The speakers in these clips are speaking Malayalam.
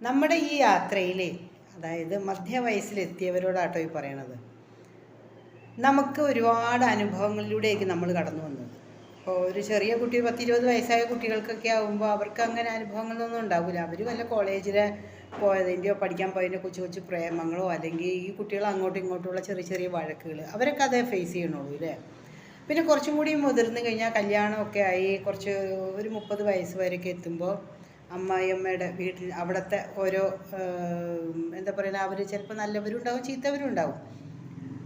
നമ്മുടെ ഈ യാത്രയിൽ അതായത് മധ്യവയസ്സിലെത്തിയവരോടാട്ടോ ഈ പറയണത്. നമുക്ക് ഒരുപാട് അനുഭവങ്ങളിലൂടെയൊക്കെ നമ്മൾ കടന്നു വന്നത്. ഇപ്പോൾ ഒരു ചെറിയ കുട്ടി പത്തിരുപത് വയസ്സായ കുട്ടികൾക്കൊക്കെ ആകുമ്പോൾ അവർക്ക് അങ്ങനെ അനുഭവങ്ങളൊന്നും ഉണ്ടാവില്ല അവർ വല്ല കോളേജിൽ പോയതിന്റെയോ പഠിക്കാൻ പോയതിന്റെ കൊച്ചു കൊച്ചു പ്രേമങ്ങളോ അല്ലെങ്കിൽ ഈ കുട്ടികൾ അങ്ങോട്ടും ഇങ്ങോട്ടുമുള്ള ചെറിയ ചെറിയ വഴക്കുകൾ അവരൊക്കെ അതേ ഫേസ് ചെയ്യണുള്ളൂ അല്ലേ പിന്നെ കുറച്ചും കൂടി മുതിർന്നു കഴിഞ്ഞാൽ കല്യാണമൊക്കെ ആയി കുറച്ച് ഒരു മുപ്പത് വയസ്സ് വരെയൊക്കെ എത്തുമ്പോൾ അമ്മായിയമ്മയുടെ വീട്ടിൽ അവിടുത്തെ ഓരോ എന്താ പറയുക അവർ ചിലപ്പോൾ നല്ലവരും ഉണ്ടാവും ചീത്തവരും ഉണ്ടാവും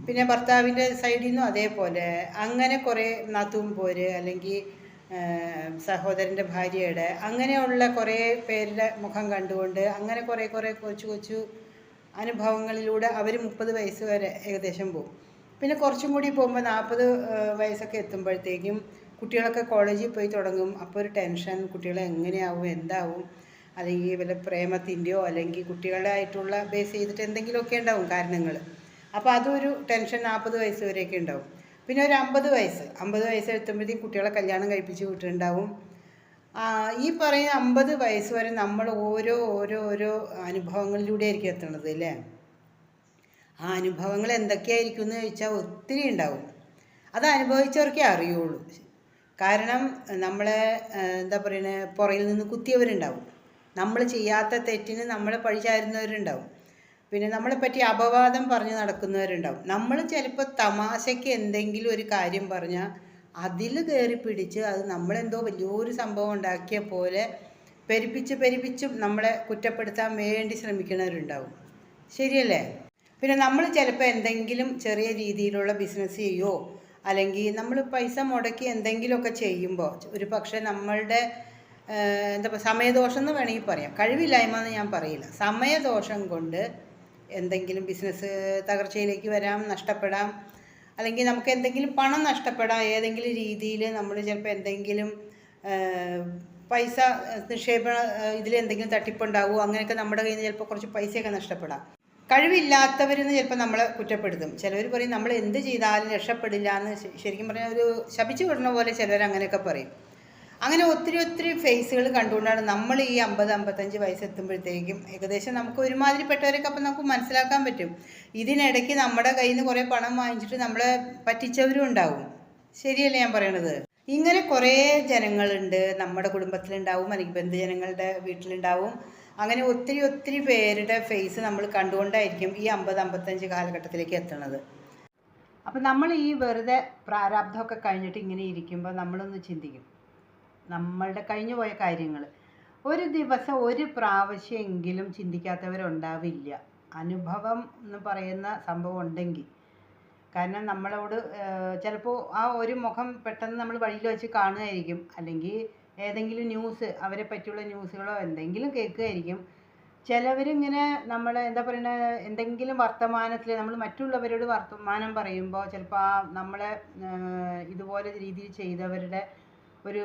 പിന്നെ ഭർത്താവിന്റെ സൈഡിൽ നിന്നും അതേപോലെ. അങ്ങനെ കുറേ നാത്തും പോര് അല്ലെങ്കിൽ സഹോദരന്റെ ഭാര്യയുടെ അങ്ങനെയുള്ള കുറേ പേരുടെ മുഖം കണ്ടുകൊണ്ട് അങ്ങനെ കുറേ കുറേ കൊച്ചു കൊച്ചു അനുഭവങ്ങളിലൂടെ അവർ മുപ്പത് വയസ്സ് വരെ ഏകദേശം പോകും പിന്നെ കുറച്ചും കൂടി പോകുമ്പോൾ നാൽപ്പത് വയസ്സൊക്കെ എത്തുമ്പോഴത്തേക്കും കുട്ടികളൊക്കെ കോളേജിൽ പോയി തുടങ്ങും. അപ്പോൾ ഒരു ടെൻഷൻ കുട്ടികളെ എങ്ങനെയാവും എന്താവും? അല്ലെങ്കിൽ വല്ല പ്രേമത്തിന്റെയോ അല്ലെങ്കിൽ കുട്ടികളായിട്ടുള്ള ബേസ് ചെയ്തിട്ട് എന്തെങ്കിലുമൊക്കെ ഉണ്ടാവും കാരണങ്ങൾ. അപ്പോൾ അതൊരു ടെൻഷൻ നാൽപ്പത് വയസ്സ് വരെയൊക്കെ ഉണ്ടാവും. പിന്നെ ഒരു അമ്പത് വയസ്സ് അമ്പത് വയസ്സ് എത്തുമ്പോഴത്തേക്കും കുട്ടികളെ കല്യാണം കഴിപ്പിച്ച് വിട്ടിട്ടുണ്ടാവും. ഈ പറയുന്ന അമ്പത് വയസ്സ് വരെ നമ്മൾ ഓരോ ഓരോ ഓരോ അനുഭവങ്ങളിലൂടെ ആയിരിക്കും എത്തുന്നത് അല്ലേ? ആ അനുഭവങ്ങൾ എന്തൊക്കെയായിരിക്കും എന്ന് ചോദിച്ചാൽ ഒത്തിരി ഉണ്ടാവും. അത് അനുഭവിച്ചവർക്കേ അറിയുള്ളൂ. കാരണം നമ്മളെ എന്താ പറയുന്നത് പുറയിൽ നിന്ന് കുത്തിയവരുണ്ടാവും. നമ്മൾ ചെയ്യാത്ത തെറ്റിന് നമ്മളെ പഴിച്ചായിരുന്നവരുണ്ടാവും പിന്നെ നമ്മളെ പറ്റി അപവാദം പറഞ്ഞ് നടക്കുന്നവരുണ്ടാവും. നമ്മൾ ചിലപ്പോൾ തമാശയ്ക്ക് എന്തെങ്കിലും ഒരു കാര്യം പറഞ്ഞാൽ അതിൽ കയറി പിടിച്ച് അത് നമ്മളെന്തോ വലിയൊരു സംഭവം ഉണ്ടാക്കിയ പോലെ പെരുപ്പിച്ച് പെരുപ്പിച്ചും നമ്മളെ കുറ്റപ്പെടുത്താൻ വേണ്ടി ശ്രമിക്കുന്നവരുണ്ടാവും ശരിയല്ലേ? പിന്നെ നമ്മൾ ചിലപ്പോൾ എന്തെങ്കിലും ചെറിയ രീതിയിലുള്ള ബിസിനസ് ചെയ്യുമോ അല്ലെങ്കിൽ നമ്മൾ പൈസ മുടക്കി എന്തെങ്കിലുമൊക്കെ ചെയ്യുമ്പോൾ ഒരു പക്ഷേ നമ്മളുടെ എന്താ പറയുക സമയദോഷം എന്ന് വേണമെങ്കിൽ പറയാം. കഴിവില്ലായ്മ എന്ന് ഞാൻ പറയില്ല. സമയദോഷം കൊണ്ട് എന്തെങ്കിലും ബിസിനസ് തകർച്ചയിലേക്ക് വരാം നഷ്ടപ്പെടാം അല്ലെങ്കിൽ നമുക്ക് എന്തെങ്കിലും പണം നഷ്ടപ്പെടാം ഏതെങ്കിലും രീതിയിൽ നമ്മൾ ചിലപ്പോൾ എന്തെങ്കിലും പൈസ നിക്ഷേപ ഇതിൽ എന്തെങ്കിലും തട്ടിപ്പുണ്ടാവുമോ അങ്ങനെയൊക്കെ നമ്മുടെ കയ്യിൽ നിന്ന് ചിലപ്പോൾ കുറച്ച് പൈസയൊക്കെ നഷ്ടപ്പെടാം. കഴിവില്ലാത്തവരെന്ന് ചിലപ്പോൾ നമ്മളെ കുറ്റപ്പെടുത്തും. ചിലവർ പറയും നമ്മൾ എന്ത് ചെയ്താലും രക്ഷപ്പെടില്ല എന്ന് ശരിക്കും പറഞ്ഞാൽ ഒരു ശപിച്ചു വിടുന്ന പോലെ ചിലർ അങ്ങനെയൊക്കെ പറയും. അങ്ങനെ ഒത്തിരി ഒത്തിരി ഫേസുകൾ കണ്ടുകൊണ്ടാണ് നമ്മൾ ഈ അമ്പത് അമ്പത്തഞ്ച് വയസ്സെത്തുമ്പോഴത്തേക്കും ഏകദേശം നമുക്ക് ഒരുമാതിരിപ്പെട്ടവരൊക്കെ അപ്പം നമുക്ക് മനസ്സിലാക്കാൻ പറ്റും. ഇതിനിടയ്ക്ക് നമ്മുടെ കയ്യിൽ നിന്ന് കുറേ പണം വാങ്ങിച്ചിട്ട് നമ്മളെ പറ്റിച്ചവരും ഉണ്ടാവും. ശരിയല്ലേ ഞാൻ പറയണത്? ഇങ്ങനെ കുറേ ജനങ്ങളുണ്ട്. നമ്മുടെ കുടുംബത്തിലുണ്ടാവും അല്ലെങ്കിൽ ബന്ധുജനങ്ങളുടെ വീട്ടിലുണ്ടാവും. അങ്ങനെ ഒത്തിരി ഒത്തിരി പേരുടെ ഫേസ് നമ്മൾ കണ്ടുകൊണ്ടായിരിക്കും ഈ അമ്പത് അമ്പത്തഞ്ച് കാലഘട്ടത്തിലേക്ക് എത്തുന്നത്. അപ്പം നമ്മൾ ഈ വെറുതെ പ്രാരാബ്ധമൊക്കെ കഴിഞ്ഞിട്ട് ഇങ്ങനെ ഇരിക്കുമ്പോൾ നമ്മളൊന്ന് ചിന്തിക്കും. നമ്മളുടെ കഴിഞ്ഞു പോയ കാര്യങ്ങൾ ഒരു ദിവസം ഒരു പ്രാവശ്യമെങ്കിലും ചിന്തിക്കാത്തവരുണ്ടാവില്ല. അനുഭവം എന്ന് പറയുന്ന സംഭവം ഉണ്ടെങ്കിൽ. കാരണം നമ്മളോട് ചിലപ്പോൾ ആ ഒരു മുഖം പെട്ടെന്ന് നമ്മൾ വഴിയിൽ വെച്ച് കാണുമായിരിക്കും അല്ലെങ്കിൽ ഏതെങ്കിലും ന്യൂസ് അവരെ പറ്റിയുള്ള ന്യൂസുകളോ എന്തെങ്കിലും കേൾക്കുമായിരിക്കും ചിലവരിങ്ങനെ നമ്മൾ എന്താ പറയുക എന്തെങ്കിലും വർത്തമാനത്തിൽ നമ്മൾ മറ്റുള്ളവരോട് വർത്തമാനം പറയുമ്പോൾ ചിലപ്പോൾ ആ നമ്മളെ ഇതുപോലെ രീതിയിൽ ചെയ്തവരുടെ ഒരു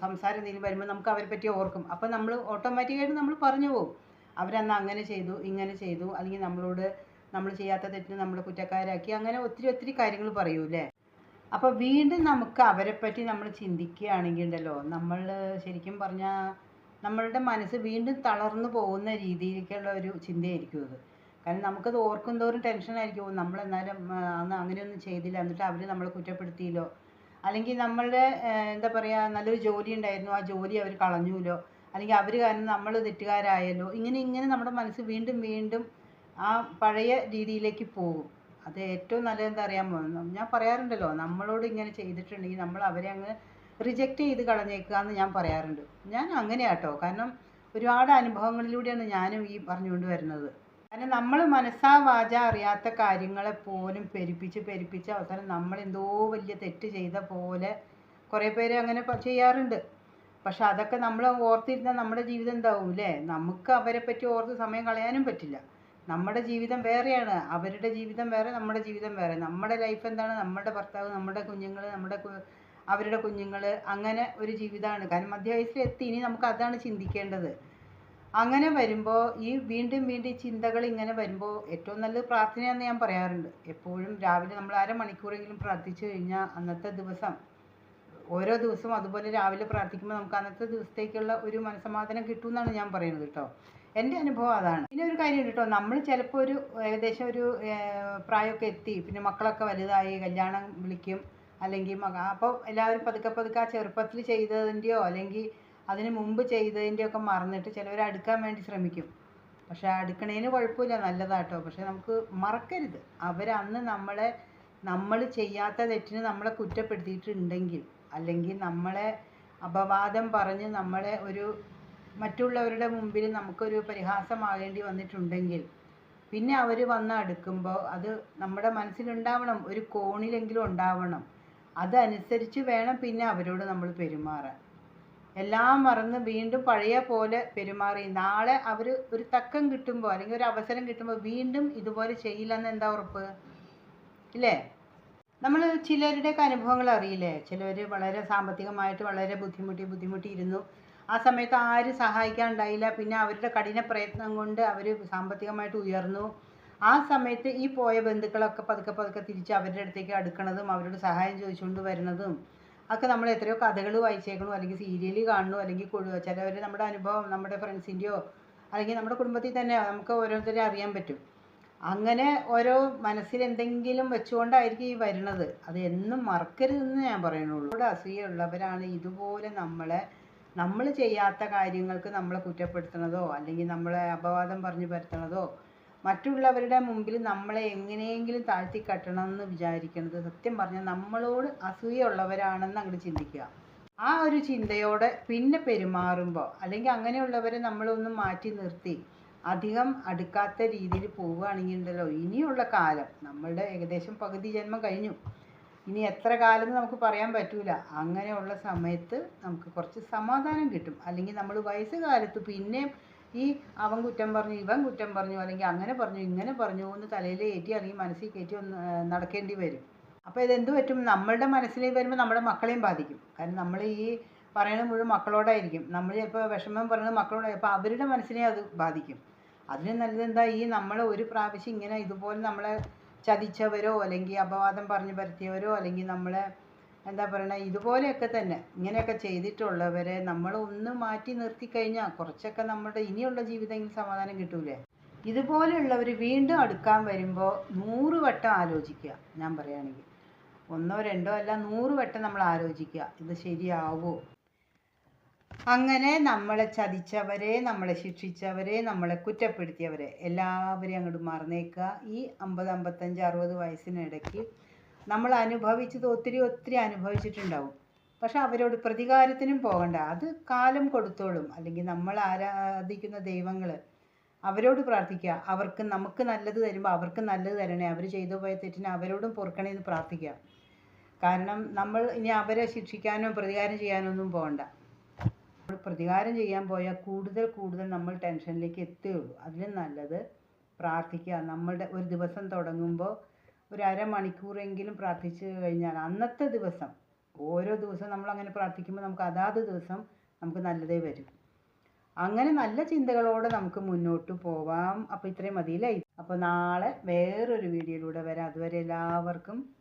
സംസാരം എന്തെങ്കിലും വരുമ്പോൾ നമുക്ക് അവരെ പറ്റി ഓർക്കും. അപ്പോൾ നമ്മൾ ഓട്ടോമാറ്റിക്കായിട്ട് നമ്മൾ പറഞ്ഞു പോകും അവരന്ന് അങ്ങനെ ചെയ്തു ഇങ്ങനെ ചെയ്തു അല്ലെങ്കിൽ നമ്മളോട് നമ്മൾ ചെയ്യാത്ത തെറ്റിന് നമ്മൾ കുറ്റക്കാരാക്കി അങ്ങനെ ഒത്തിരി ഒത്തിരി കാര്യങ്ങൾ പറയൂലേ അപ്പോൾ വീണ്ടും നമുക്ക് അവരെ പറ്റി നമ്മൾ ചിന്തിക്കുകയാണെങ്കിൽ ഉണ്ടല്ലോ നമ്മൾ ശരിക്കും പറഞ്ഞാൽ നമ്മളുടെ മനസ്സ് വീണ്ടും തളർന്നു പോകുന്ന രീതിയിലേക്കുള്ള ഒരു ചിന്തയായിരിക്കും അത്. കാരണം നമുക്കത് ഓർക്കും തോറും ടെൻഷനായിരിക്കും നമ്മൾ എന്നാലും അന്ന് അങ്ങനെയൊന്നും ചെയ്തില്ല. എന്നിട്ട് അവർ നമ്മളെ കുറ്റപ്പെടുത്തിയല്ലോ. അല്ലെങ്കിൽ നമ്മളുടെ എന്താ പറയുക നല്ലൊരു ജോലി ഉണ്ടായിരുന്നു. ആ ജോലി അവർ കളഞ്ഞുല്ലോ അല്ലെങ്കിൽ അവർ കാരണം നമ്മൾ തെറ്റുകാരായല്ലോ. ഇങ്ങനെ ഇങ്ങനെ നമ്മുടെ മനസ്സ് വീണ്ടും വീണ്ടും ആ പഴയ രീതിയിലേക്ക് പോകും. അത് ഏറ്റവും നല്ലത് എന്താ അറിയാമോ? ഞാൻ പറയാറുണ്ടല്ലോ നമ്മളോട് ഇങ്ങനെ ചെയ്തിട്ടുണ്ടെങ്കിൽ നമ്മൾ അവരെ അങ്ങ് റിജക്റ്റ് ചെയ്ത് കളഞ്ഞേക്കുക എന്ന് ഞാൻ പറയാറുണ്ട്. ഞാൻ അങ്ങനെയാട്ടോ. കാരണം ഒരുപാട് അനുഭവങ്ങളിലൂടെയാണ് ഞാനും ഈ പറഞ്ഞുകൊണ്ട് വരുന്നത്. കാരണം നമ്മൾ മനസ്സാ വാച അറിയാത്ത കാര്യങ്ങളെ പോലും പെരുപ്പിച്ച് പെരുപ്പിച്ച് അവസാനം നമ്മൾ എന്തോ വലിയ തെറ്റ് ചെയ്ത പോലെ കുറേ പേര് അങ്ങനെ ചെയ്യാറുണ്ട്. പക്ഷെ അതൊക്കെ നമ്മൾ ഓർത്തിരുന്നാൽ നമ്മുടെ ജീവിതം എന്താവും അല്ലേ നമുക്ക് അവരെ പറ്റി ഓർത്ത് സമയം കളയാനും പറ്റില്ല. നമ്മുടെ ജീവിതം വേറെയാണ്. അവരുടെ ജീവിതം വേറെ നമ്മുടെ ജീവിതം വേറെ. നമ്മുടെ ലൈഫ് എന്താണ്? നമ്മുടെ ഭർത്താവ് നമ്മുടെ കുഞ്ഞുങ്ങൾ നമ്മുടെ അവരുടെ കുഞ്ഞുങ്ങൾ അങ്ങനെ ഒരു ജീവിതമാണ് കാരണം മധ്യവയസ്സിൽ എത്തി ഇനി നമുക്ക് അതാണ് ചിന്തിക്കേണ്ടത്. അങ്ങനെ വരുമ്പോൾ ഈ വീണ്ടും വീണ്ടും ഈ ചിന്തകൾ ഇങ്ങനെ വരുമ്പോൾ ഏറ്റവും നല്ലത് പ്രാർത്ഥനയാണെന്ന് ഞാൻ പറയാറുണ്ട്. എപ്പോഴും രാവിലെ നമ്മൾ അരമണിക്കൂറെങ്കിലും പ്രാർത്ഥിച്ചു കഴിഞ്ഞാൽ അന്നത്തെ ദിവസം ഓരോ ദിവസവും അതുപോലെ രാവിലെ പ്രാർത്ഥിക്കുമ്പോൾ നമുക്ക് അന്നത്തെ ദിവസത്തേക്കുള്ള ഒരു മനസ്സമാധാനം കിട്ടുമെന്നാണ് ഞാൻ പറയുന്നത് കേട്ടോ. എന്റെ അനുഭവം അതാണ്. പിന്നെ ഒരു കാര്യം കേട്ടോ. നമ്മൾ ചിലപ്പോൾ ഒരു ഏകദേശം ഒരു പ്രായമൊക്കെ എത്തി. പിന്നെ മക്കളൊക്കെ വലുതായി കല്യാണം വിളിക്കും. അല്ലെങ്കിൽ മക അപ്പോൾ എല്ലാവരും പതുക്കെ പതുക്കെ ആ ചെറുപ്പത്തിൽ ചെയ്തതിന്റെയോ അല്ലെങ്കിൽ അതിന് മുമ്പ് ചെയ്തതിന്റെയോ ഒക്കെ മറന്നിട്ട് ചിലവർ അടുക്കാൻ വേണ്ടി ശ്രമിക്കും. പക്ഷെ അടുക്കണേന് കുഴപ്പമില്ല നല്ലതാട്ടോ പക്ഷേ നമുക്ക് മറക്കരുത്. അവരന്ന് നമ്മളെ നമ്മൾ ചെയ്യാത്ത തെറ്റിന് നമ്മളെ കുറ്റപ്പെടുത്തിയിട്ടുണ്ടെങ്കിൽ അല്ലെങ്കിൽ നമ്മളെ അപവാദം പറഞ്ഞ് നമ്മളെ ഒരു മറ്റുള്ളവരുടെ മുമ്പിൽ നമുക്കൊരു പരിഹാസമാകേണ്ടി വന്നിട്ടുണ്ടെങ്കിൽ പിന്നെ അവർ വന്ന് അടുക്കുമ്പോൾ അത് നമ്മുടെ മനസ്സിലുണ്ടാവണം ഒരു കോണിലെങ്കിലും ഉണ്ടാവണം. അതനുസരിച്ച് വേണം പിന്നെ അവരോട് നമ്മൾ പെരുമാറാൻ. എല്ലാം മറന്ന് വീണ്ടും പഴയ പോലെ പെരുമാറി നാളെ അവർ ഒരു തക്കം കിട്ടുമ്പോൾ അല്ലെങ്കിൽ ഒരു അവസരം കിട്ടുമ്പോൾ വീണ്ടും ഇതുപോലെ ചെയ്യില്ലെന്ന് എന്താ ഉറപ്പ്? ഇല്ലേ? നമ്മൾ ചിലരുടെയൊക്കെ അനുഭവങ്ങൾ അറിയില്ലേ? ചിലർ വളരെ സാമ്പത്തികമായിട്ട് വളരെ ബുദ്ധിമുട്ടി ബുദ്ധിമുട്ടി ഇരുന്നു ആ സമയത്ത് ആരും സഹായിക്കാൻ ഉണ്ടായില്ല പിന്നെ അവരുടെ കഠിന പ്രയത്നം കൊണ്ട് അവർ സാമ്പത്തികമായിട്ട് ഉയർന്നു. ആ സമയത്ത് ഈ പോയ ബന്ധുക്കളൊക്കെ പതുക്കെ പതുക്കെ തിരിച്ച് അവരുടെ അടുത്തേക്ക് അടുക്കണതും അവരോട് സഹായം ചോദിച്ചുകൊണ്ട് വരുന്നതും ഒക്കെ നമ്മൾ എത്രയോ കഥകൾ വായിച്ചേക്കണു. അല്ലെങ്കിൽ സീരിയൽ കാണണു. അല്ലെങ്കിൽ ചിലവർ നമ്മുടെ അനുഭവം നമ്മുടെ ഫ്രണ്ട്സിന്റെയോ അല്ലെങ്കിൽ നമ്മുടെ കുടുംബത്തിൽ തന്നെ നമുക്ക് ഓരോരുത്തരെ അറിയാൻ പറ്റും. അങ്ങനെ ഓരോ മനസ്സിൽ എന്തെങ്കിലും വെച്ചുകൊണ്ടായിരിക്കും ഈ വരുന്നത്. അത് എന്നും മറക്കരുതെന്ന് ഞാൻ പറയുന്നുള്ളൂ. ഇവിടെ അസൂയുള്ളവരാണ് ഇതുപോലെ നമ്മളെ നമ്മൾ ചെയ്യാത്ത കാര്യങ്ങൾക്ക് നമ്മളെ കുറ്റപ്പെടുത്തണതോ അല്ലെങ്കിൽ നമ്മളെ അപവാദം പറഞ്ഞു പരത്തണതോ മറ്റുള്ളവരുടെ മുമ്പിൽ നമ്മളെ എങ്ങനെയെങ്കിലും താഴ്ത്തി കെട്ടണം എന്ന് വിചാരിക്കുന്നത് സത്യം പറഞ്ഞാൽ നമ്മളോട് അസൂയുള്ളവരാണെന്ന് അങ്ങോട്ട് ചിന്തിക്കുക. ആ ഒരു ചിന്തയോടെ പിന്നെ പെരുമാറുമ്പോൾ അല്ലെങ്കിൽ അങ്ങനെയുള്ളവരെ നമ്മളൊന്ന് മാറ്റി നിർത്തി അധികം അടുക്കാത്ത രീതിയിൽ പോവുകയാണെങ്കിൽ ഉണ്ടല്ലോ ഇനിയുള്ള കാലം. നമ്മളുടെ ഏകദേശം പകുതി ജന്മം കഴിഞ്ഞു. ഇനി എത്ര കാലം നമുക്ക് പറയാൻ പറ്റൂല. അങ്ങനെയുള്ള സമയത്ത് നമുക്ക് കുറച്ച് സമാധാനം കിട്ടും. അല്ലെങ്കിൽ നമ്മൾ വയസ്സ് കാലത്ത് പിന്നെയും ഈ അവൻ കുറ്റം പറഞ്ഞു ഇവൻ കുറ്റം പറഞ്ഞു അല്ലെങ്കിൽ അങ്ങനെ പറഞ്ഞു ഇങ്ങനെ പറഞ്ഞു എന്ന് തലയിൽ ഏറ്റി അല്ലെങ്കിൽ മനസ്സിൽ കയറ്റി നടക്കേണ്ടി വരും. അപ്പോൾ ഇതെന്ത് പറ്റും? നമ്മളുടെ മനസ്സിലേക്ക് വരുമ്പോൾ നമ്മുടെ മക്കളെയും ബാധിക്കും. കാരണം നമ്മൾ ഈ പറയുന്നത് മുഴുവൻ മക്കളോടായിരിക്കും. നമ്മൾ ചിലപ്പോൾ വിഷമം പറയുന്നത് മക്കളോടായി അപ്പോൾ അവരുടെ മനസ്സിനെ അത് ബാധിക്കും. അതിന് നല്ലത് എന്താ? ഈ നമ്മൾ ഒരു പ്രാവശ്യം ഇങ്ങനെ ഇതുപോലെ നമ്മളെ ചതിച്ചവരോ അല്ലെങ്കിൽ അപവാദം പറഞ്ഞു പരത്തിയവരോ അല്ലെങ്കിൽ നമ്മളെ എന്താ പറയണേ ഇതുപോലെയൊക്കെ തന്നെ ഇങ്ങനെയൊക്കെ ചെയ്തിട്ടുള്ളവരെ നമ്മൾ ഒന്ന് മാറ്റി നിർത്തി കഴിഞ്ഞാൽ കുറച്ചൊക്കെ നമ്മുടെ ഇനിയുള്ള ജീവിതത്തിൽ സമാധാനം കിട്ടൂലേ? ഇതുപോലെയുള്ളവർ വീണ്ടും അടുക്കാൻ വരുമ്പോൾ നൂറ് വട്ടം ആലോചിക്കുക ഞാൻ പറയുകയാണെങ്കിൽ. ഒന്നോ രണ്ടോ അല്ല നൂറ് വട്ടം നമ്മൾ ആലോചിക്കുക ഇത് ശരിയാവോ അങ്ങനെ നമ്മളെ ചതിച്ചവരെ നമ്മളെ ശിക്ഷിച്ചവരെ നമ്മളെ കുറ്റപ്പെടുത്തിയവരെ എല്ലാവരെയും അങ്ങോട്ട് മറന്നേക്കുക. ഈ അമ്പത് അമ്പത്തഞ്ച് അറുപത് വയസ്സിനിടയ്ക്ക് നമ്മൾ അനുഭവിച്ചത് ഒത്തിരി ഒത്തിരി അനുഭവിച്ചിട്ടുണ്ടാവും. പക്ഷെ അവരോട് പ്രതികാരത്തിനും പോകണ്ട. അത് കാലം കൊടുത്തോളും. അല്ലെങ്കിൽ നമ്മൾ ആരാധിക്കുന്ന ദൈവങ്ങൾ അവരോട് പ്രാർത്ഥിക്കുക. അവർക്ക് നമുക്ക് നല്ലത് തരുമ്പോൾ അവർക്ക് നല്ലത് തരണേ. അവർ ചെയ്തു പോയ തെറ്റിന് അവരോടും പൊറുക്കണേ എന്ന് പ്രാർത്ഥിക്കുക. കാരണം നമ്മൾ ഇനി അവരെ ശിക്ഷിക്കാനോ പ്രതികാരം ചെയ്യാനോ ഒന്നും പോകണ്ട. പ്രതികാരം ചെയ്യാൻ പോയാൽ കൂടുതൽ കൂടുതൽ നമ്മൾ ടെൻഷനിലേക്ക് എത്തുകയുള്ളൂ. അതിലും നല്ലത് പ്രാർത്ഥിക്കുക. നമ്മളുടെ ഒരു ദിവസം തുടങ്ങുമ്പോൾ ഒരു അരമണിക്കൂറെങ്കിലും പ്രാർത്ഥിച്ചു കഴിഞ്ഞാൽ അന്നത്തെ ദിവസം ഓരോ ദിവസവും നമ്മൾ അങ്ങനെ പ്രാർത്ഥിക്കുമ്പോൾ നമുക്ക് അതാത് ദിവസം നമുക്ക് നല്ലതേ വരും. അങ്ങനെ നല്ല ചിന്തകളോടെ നമുക്ക് മുന്നോട്ട് പോവാം. അപ്പോൾ ഇത്രയും മതിയല്ലേ? അപ്പോൾ നാളെ വേറൊരു വീഡിയോയിലൂടെ വരാം. അതുവരെ എല്ലാവർക്കും